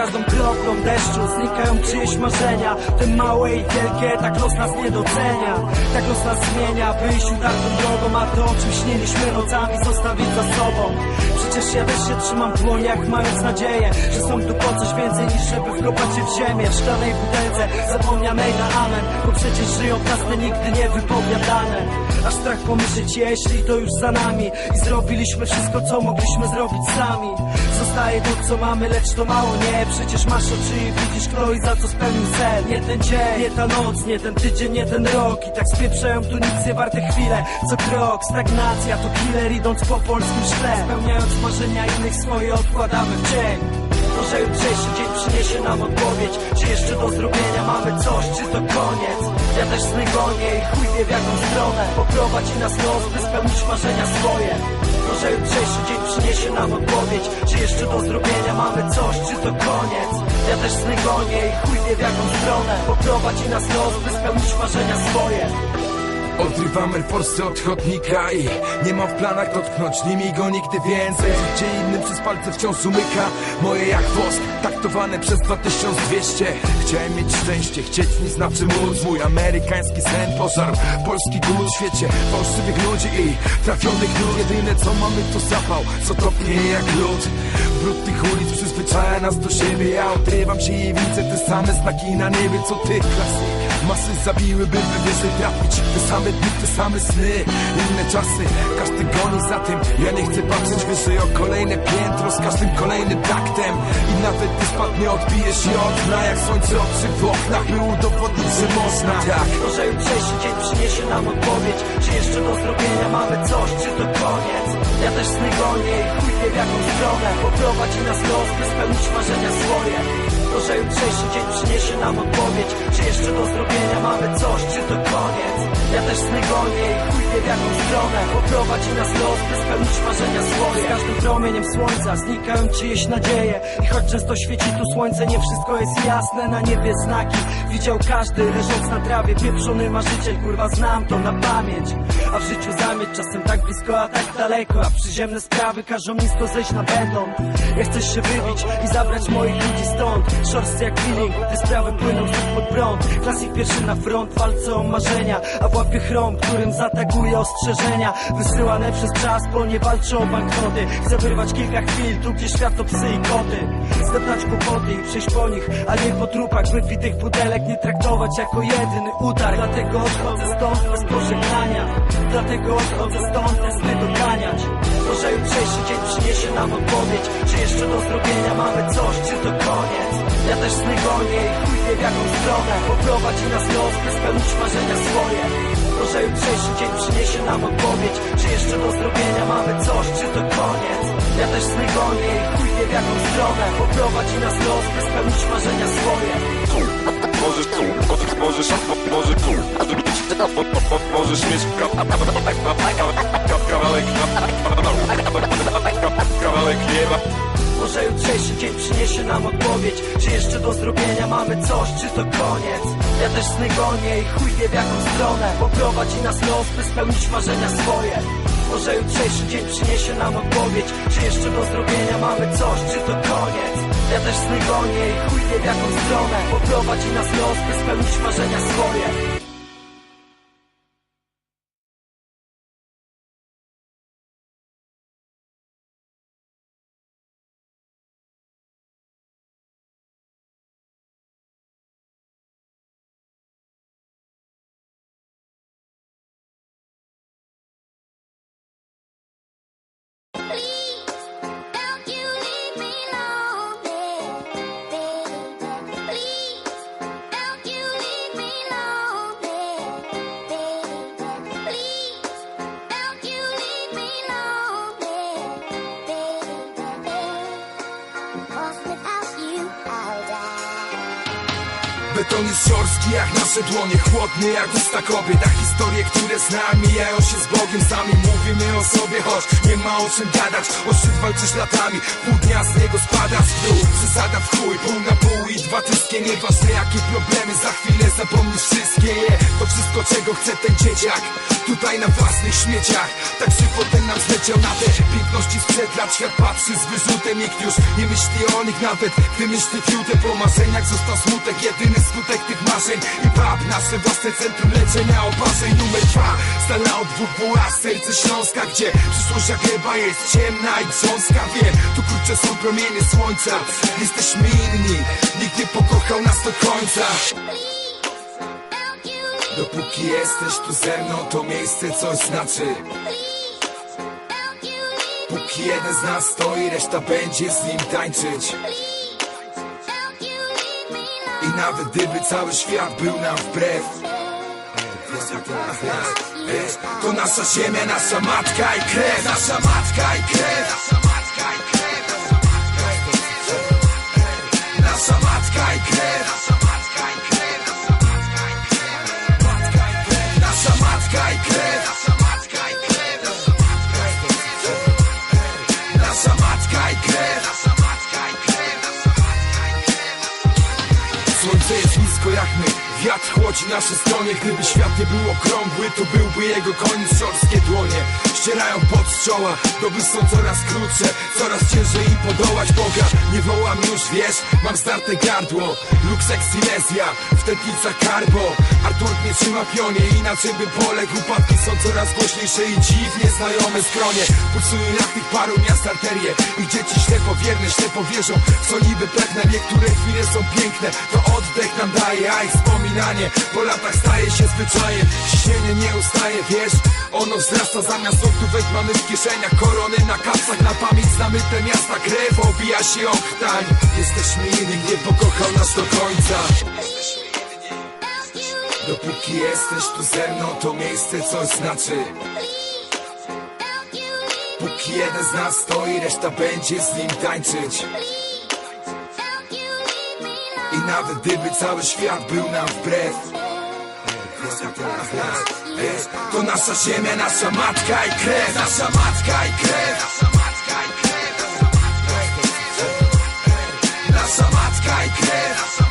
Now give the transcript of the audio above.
każdą kroplą deszczu Znikają czyjeś marzenia. Te małe i wielkie, tak los nas nie docenia. Tak los nas zmienia, by iść utartą drogą A to o czym śniliśmy nocami zostawić za sobą. Przecież ja też się trzymam w dłoniach Mając nadzieję, że są tu po coś więcej Niż żeby wkopać się w ziemię. W szklanej butelce, zapomnianej na amen Bo przecież żyją te nigdy nie wypowiadane Aż strach pomyśleć, jeśli to już za nami. I zrobiliśmy wszystko, co mogliśmy zrobić sami. Zostaje to, co mamy, lecz to mało nie Przecież masz oczy i widzisz kto i za co spełnił sen Nie ten dzień, nie ta noc, nie ten tydzień, nie ten rok. I tak spieprzają tu nic nie warte chwile. Co krok, stagnacja to killer idąc po polskim szkle. Spełniając marzenia innych swoje odkładamy w cień może jutrzejszy dzień przyniesie nam odpowiedź Czy jeszcze do zrobienia mamy coś, czy to koniec. Ja też sny gonię i chuj wie w jaką stronę. Poprowadzi nas los, by spełnić marzenia swoje. Może jutrzejszy dzień przyniesie nam odpowiedź jeszcze do zrobienia mamy coś, czy to koniec? Ja też sny gonię i chuj wie w jaką stronę. Poprowadzi nas los, by spełnić marzenia swoje Odrywam Air Force od chodnika i nie mam w planach dotknąć nimi go nigdy więcej. Gdzie innym przez palce wciąż umyka. Moje jak wosk Taktowane przez 2200 Chciałem mieć szczęście, chcieć nie znaczy móc. Mój amerykański sen pożarł polski głód w świecie. Fałszywych ludzi i trafionych lud Jedyne co mamy to zapał, co topnieje jak lód. Brud tych ulic przyzwyczaja nas do siebie. Ja odrywam się i widzę te same znaki na niebie co ty Klasyk Masy zabiły, by wyżej trafić. Te same dni, te same sny Inne czasy, każdy goni za tym. Ja nie chcę patrzeć wyżej o kolejne piętro Z każdym kolejnym taktem. I nawet gdy spadnie odbije się od dna Jak słońce oczy w oknach By udowodnić, że można. Tak, Może jutrzejszy dzień przyniesie nam odpowiedź Czy jeszcze do zrobienia mamy coś, czy to koniec? Ja też sny gonię i chuj wie w jaką stronę. Poprowadzi nas los, by spełnić marzenia swoje Może jutrzejszy dzień przyniesie nam odpowiedź. Czy jeszcze do zrobienia mamy coś, czy to Ja też sny gonię i chuj wie w jaką stronę. Poprowadzi nas los, by spełnić marzenia swoje. Z każdym promieniem słońca znikają czyjeś nadzieje. I choć często świeci tu słońce, nie wszystko jest jasne. Na niebie znaki widział każdy leżąc na trawie. Pieprzony marzyciel, kurwa znam to na pamięć. A w życiu zamieć czasem tak blisko, a tak daleko. A przyziemne sprawy każą nisko zejść na będą. Ja chcę się wybić i zabrać moich ludzi stąd. Szorstcy jak feeling, te sprawy płyną pod prąd. Klasik pierwszy na front, walce o marzenia. A łapie chrom, którym zataguje ostrzeżenia. Wysyłane przez czas, bo nie walczą o banknoty. Chcę wyrwać kilka chwil, tu gdzie świat to psy i koty. Zdeptać kłopoty i przejść po nich, a nie po trupach. Wypitych butelek nie traktować jako jedyny utar. Dlatego odchodzę stąd bez pożegnania. Dlatego odchodzę stąd bez doganiać Może jutrzejszy dzień przyniesie nam odpowiedź. Czy jeszcze do zrobienia mamy coś, czy to koniec? Ja też sny gonię i chuj w jaką stronę. Poprowadzi nas los, by spełnić marzenia swoje Może jutrzejszy dzień przyniesie nam odpowiedź Czy jeszcze do zrobienia mamy coś, czy to koniec Ja też sny gonię i chuj wie w jaką stronę Poprowadzi nas los, by spełnić marzenia swoje Możesz tu, możesz, możesz, tu Możesz mieć ka- ka- kawałek Kawałek Czy jeszcze do zrobienia mamy coś, czy to koniec? Ja też sny gonię i chuj wie w jaką stronę. Poprowadzi nas los, by spełnić marzenia swoje. Może jutrzejszy dzień przyniesie nam odpowiedź. Czy jeszcze do zrobienia mamy coś, czy to koniec? Ja też sny gonię i chuj wie w jaką stronę. Poprowadzi nas los, by spełnić marzenia swoje Beton jest szorstki jak nasze dłonie Chłodny jak usta kobiet. A historie, które znam mijają się z Bogiem Sami. Mówimy o sobie, choć nie ma o czym gadać. O szczyt walczysz latami, pół dnia z niego spadasz w dół Przesada w chuj, pół na pół i dwa tyskie. Nieważne jakie problemy, za chwilę zapomnisz wszystkie. To wszystko czego chce ten dzieciak. Tutaj na własnych śmieciach. Tak szybko ten nam zleciał na te piękności sprzed lat. Świat patrzy z wyrzutem. Nikt już nie myśli o nich nawet. Gdy myśli fiute po marzeniach Został smutek, jedyny skutek tych marzeń. I pap, nasze własne centrum leczenia oparzeń. Numer dwa, stala od WWA Serce Śląska, gdzie przyszłość jak ryba jest ciemna i grząska Wiem, tu krótsze są promienie słońca. Jesteśmy inni, nikt nie pokochał nas do końca Dopóki jesteś tu ze mną, to miejsce coś znaczy. Póki jeden z nas stoi, reszta będzie z nim tańczyć. I nawet gdyby cały świat był nam wbrew. To nasza ziemia, nasza matka i krew. Nasza matka i krew. Nasza matka i krew I can't. Wiatr chłodzi nasze stronie Gdyby świat nie był okrągły To byłby jego koniec. Szorstkie dłonie ścierają pot z czoła Doby są coraz krótsze Coraz ciężej im podołać Boga. Nie wołam już, wiesz Mam starte gardło. Lux Silesia W tętnicach karbo. Artur mnie trzyma pionie Inaczej by poległ. Upadki są coraz głośniejsze I dziwnie znajome skronie. Pulsują jak tych paru miast arterie. Ich dzieci ślepo wierne, ślepo wierzą Co niby pragnę Niektóre chwile są piękne To oddech nam daje A wspominanie po latach staje się zwyczajem. Ciśnienie nie ustaje, wiesz? Ono wzrasta zamiast októwek mamy w kieszeniach Korony na kapsach, na pamięć znamy te miasta. Krew obija się o krtań Jesteśmy inni, nie pokochał nas do końca. Dopóki jesteś tu ze mną, to miejsce coś znaczy. Póki jeden z nas stoi, reszta będzie z nim tańczyć nawet gdyby cały świat był nam wbrew. To nasza ziemia, Nasza matka i krew. Nasza matka i krew. Nasza matka i krew